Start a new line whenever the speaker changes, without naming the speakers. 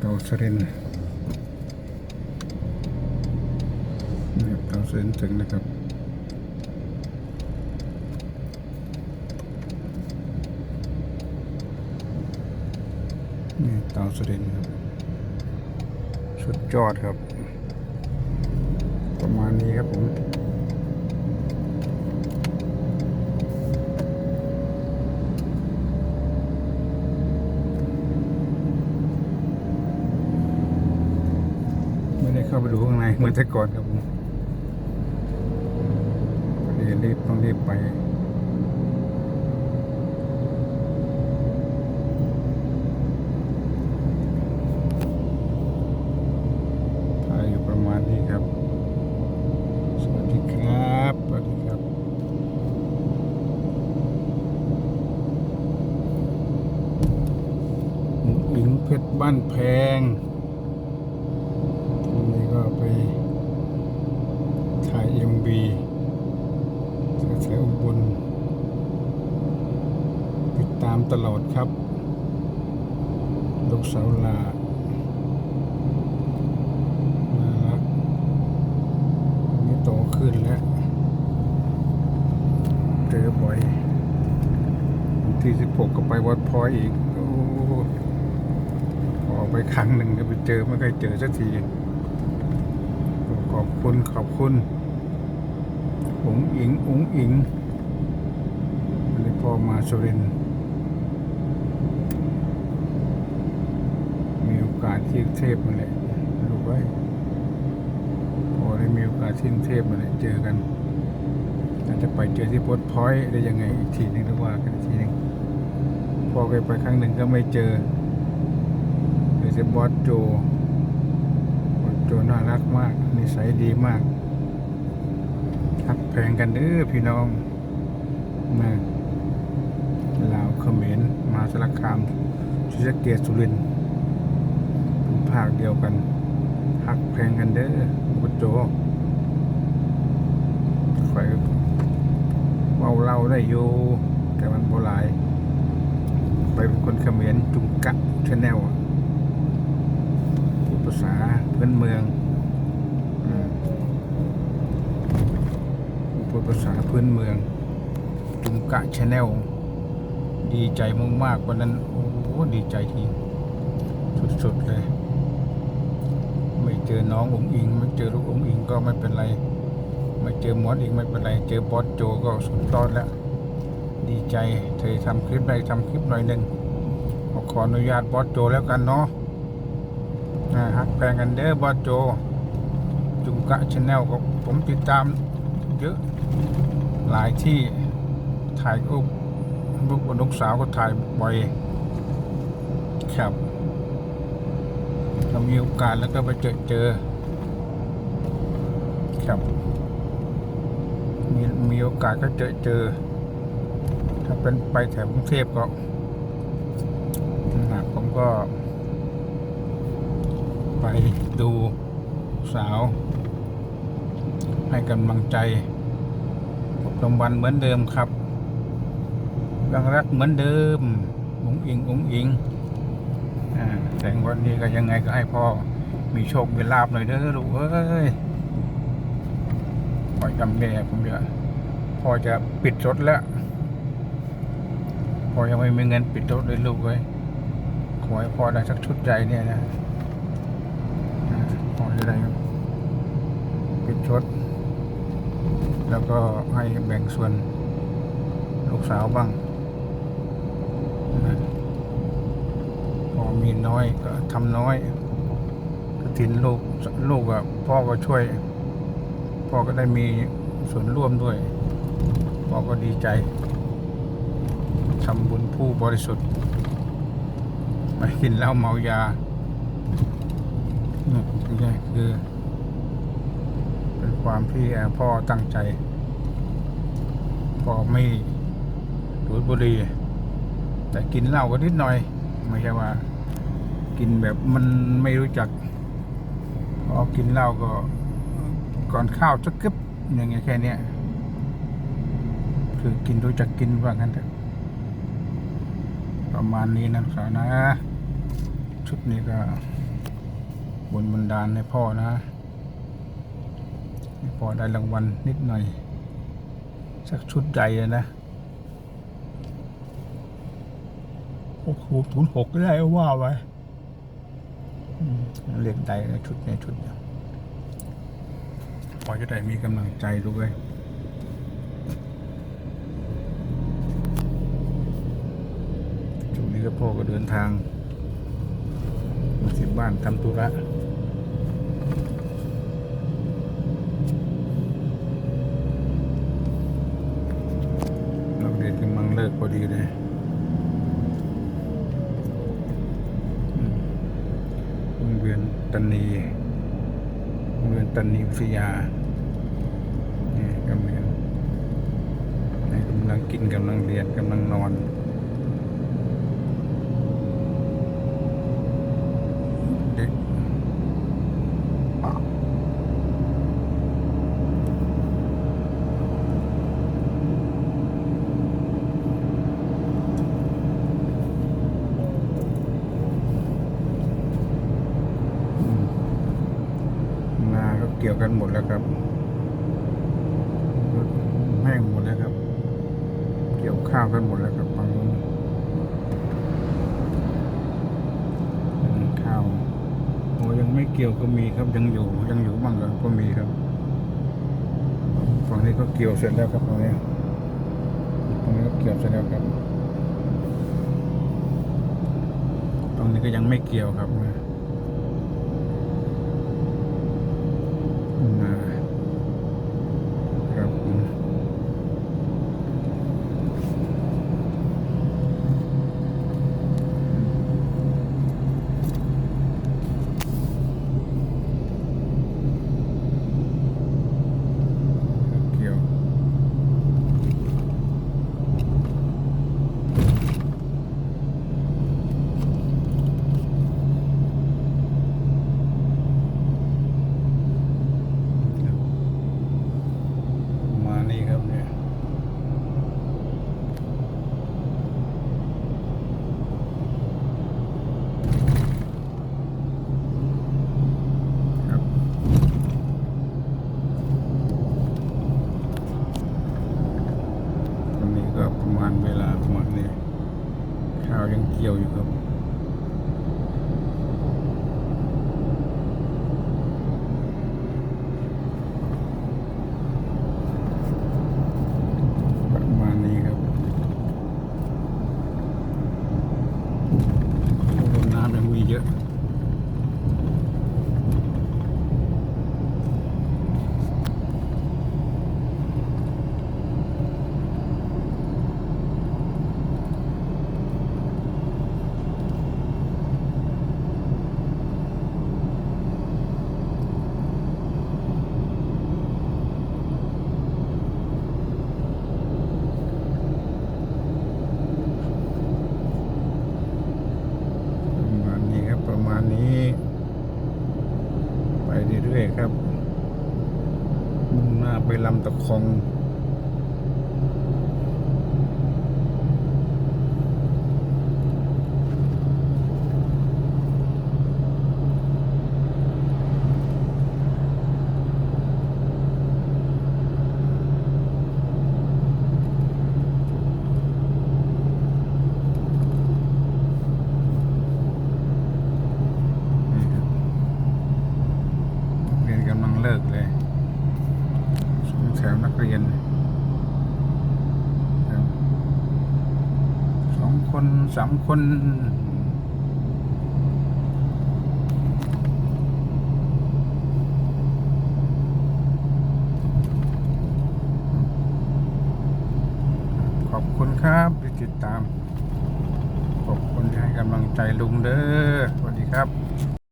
เตาสรินนี่ครับเตาสรินถึงนะครับนี่เตาสรินครับ สุดยอดครับ ประมาณนี้ครับผม ไมาดูข้างในเหมือนแต่ก่อนครับผมเดี๋ยวรีบต้องรีบไปถ่ายอยู่ประมาณนี้ครับ สวัสดีครับ สวัสดีครับอิงเพชรบ้านแพง วันนี้ก็ไปถ่ายเอ็มบีแถวๆอุบลติดตามตลอดครับลูกสาวลาน่ารักนนี้โตขึ้นแล้วเจอบ่อยวันที่สิบหกก็ไปวัดพอยอีกอออกไปครั้งหนึ่งก็ไปเจอไม่เคยเจอสักทีขอบคุณขอบคุณอุ๋งอิงอุ๋งอิงวันนี้พ่อมาสุรินทร์มีโอกาส ที่เทพมาเลยลูกไว้พอได้มีโอกาสที่เทพมาเลยเจอกันอาจจะไปเจอที่โพสต์พอยต์ได้ยังไงอีกทีหนึงหรือว่ากันอีกทีหนึงพอเคยไปครั้งหนึ่งก็ไม่เจอเจอที่บอสโจโจน่ารักมากนิสัยดีมากทักแพงกันเด้อพี่น้องนะลาวเขมรมาสารคามชิสเกตสุรินทร์เป็น ภาคเดียวกัน หักแพงกันเด้อบุโจข่อยเว้าเล่าได้อยู่แต่มันโบหลายข่อยเป็นคนเขมรจุงกะชาแนลพูดภาษาพื้นเมืองอืมพูดภาษาพื้นเมือง จุงกะชาแนลดีใจมากๆวันนั้น โอ้ดีใจทีสุดๆเลย ไม่เจอน้ององอิง ไม่เจอลูกองอิงก็ไม่เป็นไร ไม่เจอมอสอีกไม่เป็นไร เจอบอสโจก็สุดยอดแล้ว ดีใจเธอทำคลิปได้ทำคลิปหน่อยหนึ่งขอขออนุญาตบอสโจแล้วกันเนาะฮักแพงกันเด้อบอสโจ จุงกะชาแนลก็ผมติดตามเยอะหลายที่ถ่ายรูปลูกกับลูกสาวก็ถ่ายบ่อยครับ ถ้ามีโอกาสแล้วก็ไปเจอเจอ ครับ มีมีโอกาสก็เจอเจอ ถ้าเป็นไปแถวกรุงเทพก็นะผมก็ ไปดูสาว ให้กำลังใจผมรางวัลเหมือนเดิมครับยังรักเหมือนเดิมอุ๋งอิงอุ๋งอิงอ่า แต่วันนี้ก็ยังไงก็ให้พ่อมีโชคมีลาบหน่อยเด้อลูกเอ้ยปล่อยกำแม่ผมจะพ่อจะปิดรถแล้วพ่อยังไม่มีเงินปิดรถเลยลูกเอ้ยขอให้พ่อได้สักชุดใหญ่เนี่ยนะพอจะได้ปิดชด แล้วก็ให้แบ่งส่วนลูกสาวบ้างนะ มีน้อยก็ทำน้อยกระถินลูกลูกอะพ่อก็ช่วย พ่อก็ได้มีส่วนร่วมด้วย พ่อก็ดีใจทำบุญผู้บริสุทธิ์ไม่กินเหล้าเมายานี่นี่คือ เป็นความที่พ่อตั้งใจ พ่อไม่ดูดบุหรี่แต่กินเหล้าก็นิดหน่อย ไม่ใช่ว่า กินแบบมันไม่รู้จักพอกินเหล้าก็ก่อนข้าวจะกึบอย่างเงี้ยแค่เนี้ยคือกินรู้จักกินว่างั้นเถอะประมาณนี้นะลูกสาวนะ ชุดนี้ก็บนบันดาลให้พ่อนะให้พ่อได้รางวัลนิดหน่อย สักชุดใหญ่นะหกศูนย์ศูนย์หกก็ได้ว่าไปอืม เรียกใดนชุดในชุดเดียวพอจะได้มีกำลังใจด้วยช่วงนี้ก็พ่อก็เดินทาง มาที่บ้านทำธุระนักเรียนกำลังเลิกพอดีเลยอืมโรงเรียน ตันนีโรงเรียนตันนีวิทยานี่กำลังกำลังกินกำลังเรียนกำลังนอน เด็กอืมนา ก็เกี่ยวกันหมดแล้วครับแห้งหมดแล้วครับ เกี่ยวข้าวกันหมดแล้วครับบางนู้นข้าวโอ้ยังไม่เกี่ยวก็มีครับยังอยู่ยังอยู่บ้างก็ก็มีครับฝั่งนี้ก็เกี่ยวเสร็จแล้วครับตรงนี้ตรงนี้ก็เกี่ยวเสร็จแล้วครับ ตรงนี้ก็ยังไม่เกี่ยวครับนะครับ ลำตะคอง นี่ครับนักเรียนกำลังเลิกเลยสองแถวนักเรียนครับสองคนสามคน ขอบคุณครับที่ติดตาม ขอบคุณที่ให้กำลังใจลุงเด้อสวัสดีครับ